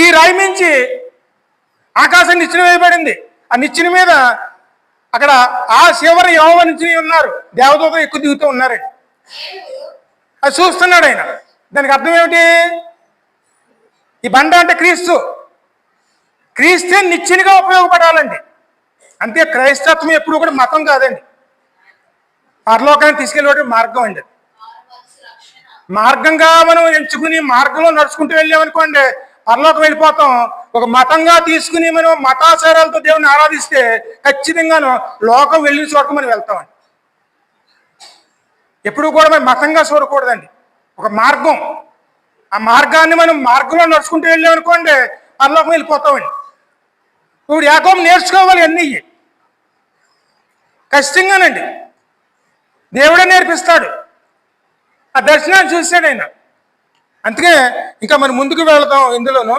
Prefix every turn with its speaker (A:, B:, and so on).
A: ఈ రాయి మించి ఆకాశం నిచ్చెన వేయబడింది. ఆ నిచ్చెన మీద అక్కడ ఆ శివర యోమ నుంచి ఉన్నారు. దేవదూత ఎక్కువ దిగుతూ ఉన్నారండి అది చూస్తున్నాడు ఆయన. దానికి అర్థం ఏమిటి? ఈ బండ అంటే క్రీస్తు. క్రీస్తే నిచ్చెనగా ఉపయోగపడాలండి. అంతే క్రైస్తత్వం ఎప్పుడు కూడా మతం కాదండి. పరలోకాన్ని తీసుకెళ్ళే మార్గం అండి. మార్గంగా మనం ఎంచుకుని మార్గంలో నడుచుకుంటూ వెళ్ళామనుకోండి పరలోకం వెళ్ళిపోతాం. ఒక మతంగా తీసుకుని మనం మతాచారాలతో దేవుని ఆరాధిస్తే ఖచ్చితంగాను లోకం వెళ్ళిన చోటకు మనం వెళ్తామండి. ఎప్పుడు కూడా మనం మతంగా చూడకూడదండి. ఒక మార్గం. ఆ మార్గాన్ని మనం మార్గంలో నడుచుకుంటూ వెళ్ళామనుకోండి పరలోకం వెళ్ళిపోతామండి. ఇప్పుడు యాకోబు నేర్చుకోవాలి అన్నీ. ఖచ్చితంగానండి. దేవుడే నేర్పిస్తాడు. ఆ దర్శనాన్ని చూశాడు ఆయన. అందుకే ఇంకా మనం ముందుకు వెళ్తాం ఇందులోను.